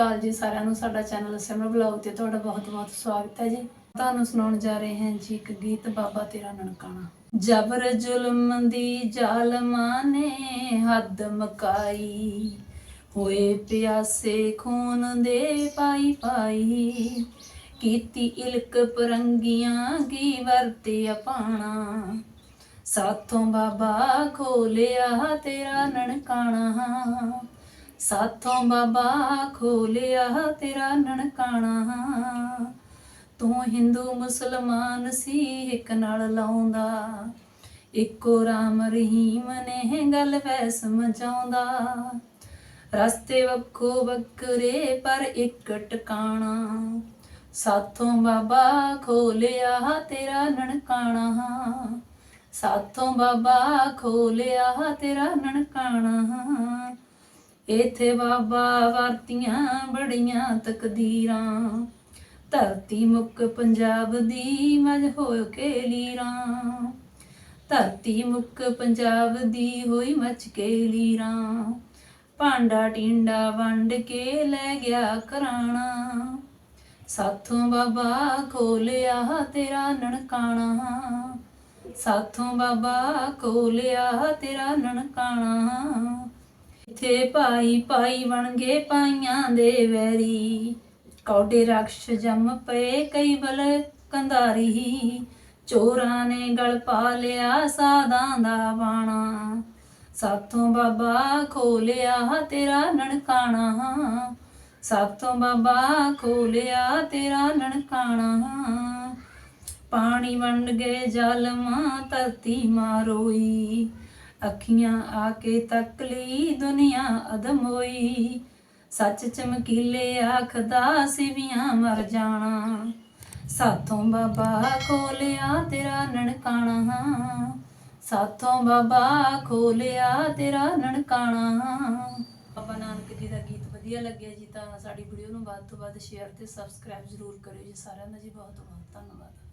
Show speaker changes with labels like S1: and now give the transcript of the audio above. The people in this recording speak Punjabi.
S1: ਅਕਾਲ ਜੀ ਸਾਰਿਆਂ ਨੂੰ, ਸਾਡਾ ਚੈਨਲ ਸਿਮਰ ਬਲੌਗ ਤੇ ਤੁਹਾਡਾ ਬਹੁਤ-ਬਹੁਤ ਸਵਾਗਤ ਹੈ ਜੀ। ਤੁਹਾਨੂੰ ਸੁਣਾਉਣ ਜਾ ਰਹੇ ਹਾਂ ਜੀ ਇੱਕ ਗੀਤ, ਬਾਬਾ ਤੇਰਾ ਨਨਕਾਣਾ। ਜਬਰ ਜ਼ੁਲਮ ਦੀ ਜ਼ਾਲਮਾਂ ਨੇ ਹੱਦ ਮਕਾਈ, ਹੋਏ ਪਿਆਸੇ ਖੂਨ ਦੇ ਪਾਈ ਪਾਈ। ਕੀਤੀ ਇਲਕ ਪਰੰਗੀਆਂ ਕੀ ਵਰਤੇ ਪਾਣਾ ਸਾਥੋਂ ਬਾਬਾ ਖੋਲਿਆ ਤੇਰਾ ਨਨਕਾਣਾ। ਸਾਥੋਂ ਬਾਬਾ ਖੋਲਿਆ ਤੇਰਾ ਨਨਕਾਣਾ। ਤੂੰ ਹਿੰਦੂ ਮੁਸਲਮਾਨ ਸੀ, ਇੱਕ ਨਾਲ ਲਾਉਂਦਾ। ਇੱਕੋ ਰਾਮ ਰਹੀਮ ਨੇ ਗੱਲ ਵੈ ਸਮਝਾਉਂਦਾ ਰਸਤੇ ਵੱਖੋ ਵੱਖਰੇ ਪਰ ਇੱਕ ਟਿਕਾਣਾ। ਸਾਥੋਂ ਬਾਬਾ ਖੋਲਿਆ ਤੇਰਾ ਨਨਕਾਣਾ। ਸਾਥੋਂ ਬਾਬਾ ਖੋਲਿਆ ਤੇਰਾ ਨਨਕਾਣਾ। ਇਥੇ ਬਾਬਾ ਵਰਤੀਆਂ ਬੜੀਆਂ ਤਕਦੀਰਾਂ। ਧਰਤੀ ਮੁੱਕ ਪੰਜਾਬ ਦੀ ਮਜ ਹੋ ਕੇ ਲੀਰਾਂ। ਧਰਤੀ ਮੁੱਕ ਪੰਜਾਬ ਦੀ ਹੋਈ ਮਚ ਕੇ ਲੀਰਾਂ। ਭਾਂਡਾ ਟਿੰਡਾ ਵੰਡ ਕੇ ਲੈ ਗਿਆ ਕਰਾਣਾ ਸਾਥੋਂ ਬਾਬਾ ਖੋਲਿਆ ਤੇਰਾ ਨਨਕਾਣਾ। ਸਾਥੋਂ ਬਾਬਾ ਖੋਲਿਆ ਤੇਰਾ ਨਨਕਾਣਾ। ਇੱਥੇ ਪਾਈ ਪਾਈ ਬਣ ਗਏ ਪਾਈਆਂ ਦੇ ਵੈਰੀ। ਕੌਡੇ ਰਾਖਸ਼ ਜੰਮ ਪਏ ਕਈ ਬਲ ਕੰਧਾਰੀ। ਚੋਰਾਂ ਨੇ ਗਲ ਪਾ ਲਿਆ ਸਾਦਾਂ ਦਾ ਬਾਣਾ। ਸਾਥੋਂ ਬਾਬਾ ਖੋਲਿਆ ਤੇਰਾ ਨਨਕਾਣਾ। ਸਾਥੋਂ ਬਾਬਾ ਖੋਲਿਆ ਤੇਰਾ ਨਨਕਾਣਾ। ਪਾਣੀ ਵੰਡ ਗਏ ਜਲ ਮਾਂ ਧਰਤੀ ਮਾਰੋਈ। ਅੱਖੀਆਂ ਆ ਕੇ ਤੱਕ ਲਈ ਦੁਨੀਆ ਅਦਮ ਹੋਈ। ਸੱਚ ਚਮਕੀਲੇ ਆਖਦਾ ਸਿਵੀਆਂ ਮਰ ਜਾਣਾ। ਸਾਥੋਂ ਬਾਬਾ ਖੋਲਿਆ ਤੇਰਾ ਨਨਕਾਣਾ। ਸਾਥੋਂ ਬਾਬਾ ਖੋਲਿਆ ਤੇਰਾ ਨਨਕਾਣਾ। ਬਾਬਾ ਨਾਨਕ ਜੀ ਦਾ ਗੀਤ ਵਧੀਆ ਲੱਗਿਆ ਜੀ ਤਾਂ ਸਾਡੀ ਵੀਡੀਓ ਨੂੰ ਵੱਧ ਤੋਂ ਵੱਧ ਸ਼ੇਅਰ ਤੇ ਸਬਸਕ੍ਰਾਈਬ ਜ਼ਰੂਰ ਕਰਿਓ ਜੀ ਸਾਰਿਆਂ ਦਾ ਜੀ ਬਹੁਤ ਬਹੁਤ ਧੰਨਵਾਦ।